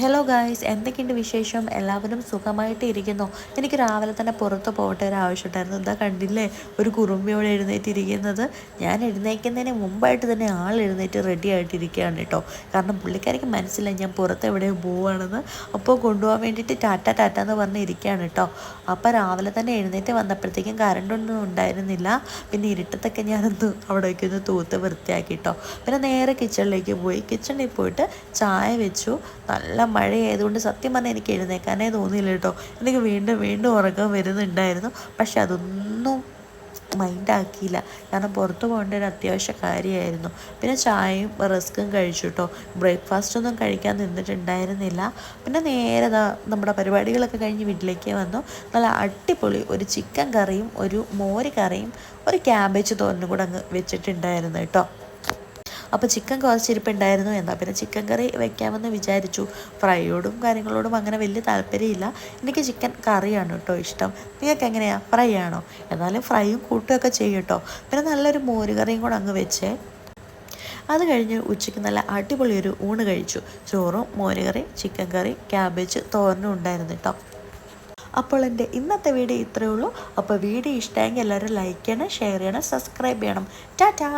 Hello guys എന്തൊക്കെയുണ്ട് വിശേഷം? എല്ലാവരും സുഖമായിട്ട് ഇരിക്കുന്നു. എനിക്ക് രാവിലെ തന്നെ പുറത്ത് പോകട്ടെ ഒരു ആവശ്യമുണ്ടായിരുന്നു. എന്താ കണ്ടില്ലേ? ഒരു കുറുമ്പിയോടെ എഴുന്നേറ്റിരിക്കുന്നത് ഞാൻ എഴുന്നേൽക്കുന്നതിന് മുമ്പായിട്ട് തന്നെ ആൾ എഴുന്നേറ്റ് റെഡി ആയിട്ടിരിക്കുകയാണ് കേട്ടോ. കാരണം പുള്ളിക്കാരിക്ക് മനസ്സിലായി ഞാൻ പുറത്ത് എവിടെയും പോവുകയാണെന്ന് അപ്പോൾ കൊണ്ടുപോകാൻ വേണ്ടിയിട്ട് ടാറ്റ ടാറ്റ എന്ന് പറഞ്ഞ് ഇരിക്കുകയാണ് കേട്ടോ. അപ്പോൾ രാവിലെ തന്നെ എഴുന്നേറ്റ് വന്നപ്പോഴത്തേക്കും കറണ്ടൊന്നും ഉണ്ടായിരുന്നില്ല. പിന്നെ ഇരുട്ടത്തൊക്കെ ഞാനൊന്ന് അവിടേക്ക് ഒന്ന് തൂത്ത് വൃത്തിയാക്കി കേട്ടോ. പിന്നെ നേരെ കിച്ചണിലേക്ക് പോയി. കിച്ചണിൽ പോയിട്ട് ചായ വെച്ചു. നല്ല മഴയായതുകൊണ്ട് സത്യം പറഞ്ഞാൽ എനിക്ക് എഴുന്നേക്കാനേ തോന്നിയില്ല കേട്ടോ. എനിക്ക് വീണ്ടും വീണ്ടും ഉറക്കം വരുന്നുണ്ടായിരുന്നു. പക്ഷെ അതൊന്നും മൈൻഡാക്കിയില്ല കാരണം പുറത്ത് പോകേണ്ട ഒരു അത്യാവശ്യ കാര്യമായിരുന്നു. പിന്നെ ചായയും റസ്ക്കും കഴിച്ചു കേട്ടോ. ബ്രേക്ക്ഫാസ്റ്റ് ഒന്നും കഴിക്കാൻ നിന്നിട്ടുണ്ടായിരുന്നില്ല. പിന്നെ നേരെ നമ്മുടെ പരിപാടികളൊക്കെ കഴിഞ്ഞ് വീട്ടിലേക്ക് വന്നു. നല്ല അടിപൊളി ഒരു ചിക്കൻ കറിയും ഒരു മോര് കറിയും ഒരു ക്യാബേജ് തോരനും കൂടെ അങ്ങ് വെച്ചിട്ടുണ്ടായിരുന്നു കേട്ടോ. അപ്പോൾ ചിക്കൻ കുറച്ചിരിപ്പുണ്ടായിരുന്നു എന്നാൽ പിന്നെ ചിക്കൻ കറി വെക്കാമെന്ന് വിചാരിച്ചു. ഫ്രൈയോടും കാര്യങ്ങളോടും അങ്ങനെ വലിയ താല്പര്യമില്ല. എനിക്ക് ചിക്കൻ കറിയാണ് കേട്ടോ ഇഷ്ടം. നിങ്ങൾക്ക് എങ്ങനെയാണ് ഫ്രൈ ആണോ? എന്നാലും ഫ്രൈയും കൂട്ടുകയൊക്കെ ചെയ്യും കേട്ടോ. പിന്നെ നല്ലൊരു മോര് കറിയും കൂടെ അങ്ങ് വെച്ചേ. അത് കഴിഞ്ഞ് ഉച്ചയ്ക്ക് നല്ല അടിപൊളി ഒരു ഊണ് കഴിച്ചു. ചോറും മോരുകറി ചിക്കൻ കറി ക്യാബേജ് തോരനും ഉണ്ടായിരുന്നു കേട്ടോ. അപ്പോൾ എന്റെ ഇന്നത്തെ വീഡിയോ ഇത്രയേ ഉള്ളൂ. അപ്പോൾ വീഡിയോ ഇഷ്ടമെങ്കിൽ എല്ലാവരും ലൈക്ക് ചെയ്യണം ഷെയർ ചെയ്യണം സബ്സ്ക്രൈബ് ചെയ്യണം. ടാറ്റാ!